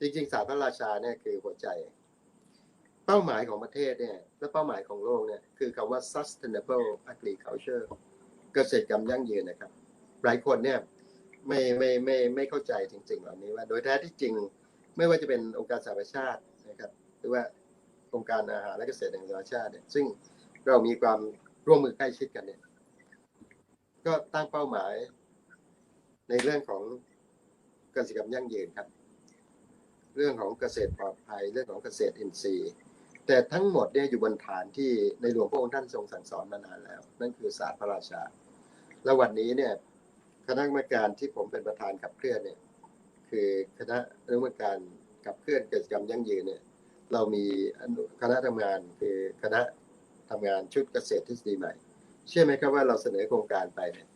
จริงๆศาสตร์พระราชาเนี่ยคือหัวใจ เป้าหมายของประเทศเนี่ยและเป้าหมายของโลกเนี่ยคือคำว่า sustainable agriculture เกษตรกรรมยั่งยืนนะครับ หลายคนเนี่ยไม่ไม่ไม่ไม่เข้าใจจริงๆเหล่านี้ว่า โดยแท้ที่จริงไม่ว่าจะเป็นองค์การสหประชาตินะครับหรือว่าองค์การอาหารและเกษตรแห่งสหประชาชาติเนี่ยซึ่งเรามีความร่วมมือใกล้ชิดกันเนี่ยก็ตั้งเป้าหมายในเรื่องของเกษตรกรรมยั่งยืนครับ เรื่องของเกษตรปลอดภัยเรื่องของเกษตรอินทรีย์ แต่ทั้งหมดเนี่ยอยู่บนฐานที่ในหลวงพระองค์ท่านทรงสั่งสอนมานานแล้ว นั่นคือศาสตร์พระราชา แล้ววันนี้เนี่ยคณะกรรมการที่ผมเป็นประธานขับเคลื่อนเนี่ยคือคณะกรรมการขับเคลื่อนกิจกรรมยั่งยืนเนี่ยเรามีคณะทำงานคือคณะทำงานชุดเกษตรทฤษฎีใหม่ เชื่อไหมครับว่าเราเสนอโครงการไปเนี่ย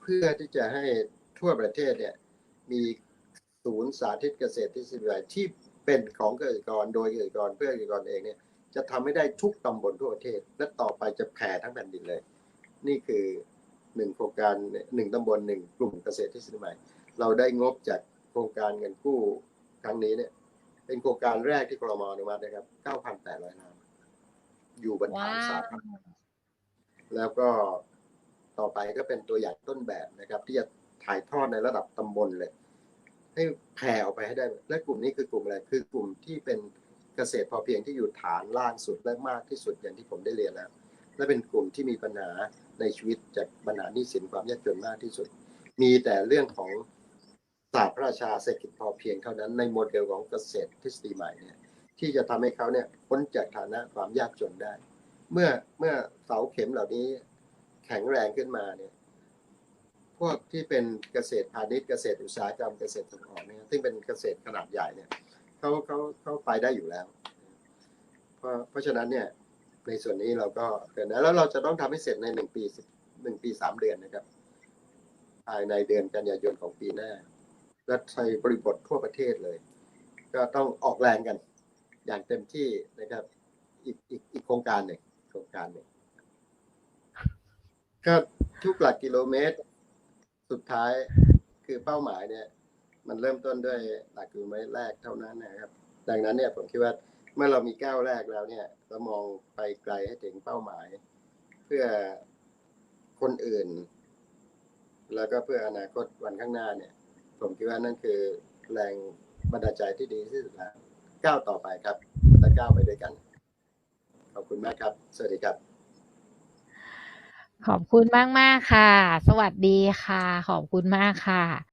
เพื่อที่จะให้ทั่วประเทศเนี่ยมี ศูนย์สาธิตเกษตรทฤษฎีใหม่ที่เป็นของเกษตรกรโดยเกษตรกรเพื่อเกษตรกรเองเนี่ยจะทำให้ได้ทุกตำบลทั่วประเทศ และต่อไปจะแผ่ทั้งแผ่นดินเลย นี่คือหนึ่งโครงการหนึ่งตำบลหนึ่งกลุ่มเกษตรทฤษฎีใหม่เราได้งบจากโครงการเงินกู้ครั้งนี้เนี่ยเป็นโครงการแรกที่กรมอนุมัตินะครับ 9,800 ล้าน อยู่บนฐานสาธารณะแล้วก็ต่อไปก็เป็นตัวอย่างต้นแบบนะครับ ที่จะถ่ายทอดในระดับตำบลเลย ให้แผ่ออกไปให้ได้ และกลุ่มนี้คือกลุ่มอะไร คือกลุ่มที่เป็นเกษตรพอเพียงที่อยู่ฐานล่างสุดและมากที่สุดอย่างที่ผมได้เรียนแล้ว และเป็นกลุ่มที่มีปัญหาในชีวิตจากปัญหาหนี้สินความยากจนมากที่สุด มีแต่เรื่องของศาสตร์พระราชาเศรษฐกิจพอเพียงเท่านั้นในโมเดลของเกษตรทฤษฎีใหม่เนี่ยที่จะทำให้เขาเนี่ยพ้นจากฐานะความยากจนได้ เมื่อเมื่อเสาเข็มเหล่านี้แข็งแรงขึ้นมาเนี่ย พวกที่เป็นเกษตรพาณิชย์เกษตรอุตสาหกรรมเกษตรส่งออกเนี่ยซึ่งเป็นเกษตรขนาดใหญ่เนี่ยเขาเขาเขาไปได้อยู่แล้ว เพราะเพราะฉะนั้นเนี่ยในส่วนนี้เราก็เกิดนะแล้วเราจะต้องทำให้เสร็จในหนึ่งปีหนึ่งปีสามเดือนนะครับ ภายในเดือนกันยายนของปีหน้า และใช้บริบททั่วประเทศเลย ก็ต้องออกแรงกัน อย่างเต็มที่นะครับ อีกอีกอีกโครงการหนึ่งโครงการหนึ่งก็ทุกหลักกิโลเมตร สุดท้ายคือเป้าหมายเนี่ย มันเริ่มต้นด้วยหลักกิโลเมตรแรกเท่านั้นนะครับ ดังนั้นเนี่ยผมคิดว่าเมื่อเรามีก้าวแรกแล้วเนี่ย เรามองไปไกลให้ถึงเป้าหมาย เพื่อคนอื่น แล้วก็เพื่ออนาคตวันข้างหน้าเนี่ย ผมคิดว่านั่นคือแรงบันดาลใจที่ดีที่สุดแล้วก้าวต่อไปครับและก้าวไปด้วยกัน ขอบคุณมากครับ สวัสดีครับ ขอบคุณมากมาก ๆ ค่ะ สวัสดีค่ะ ขอบคุณมากค่ะ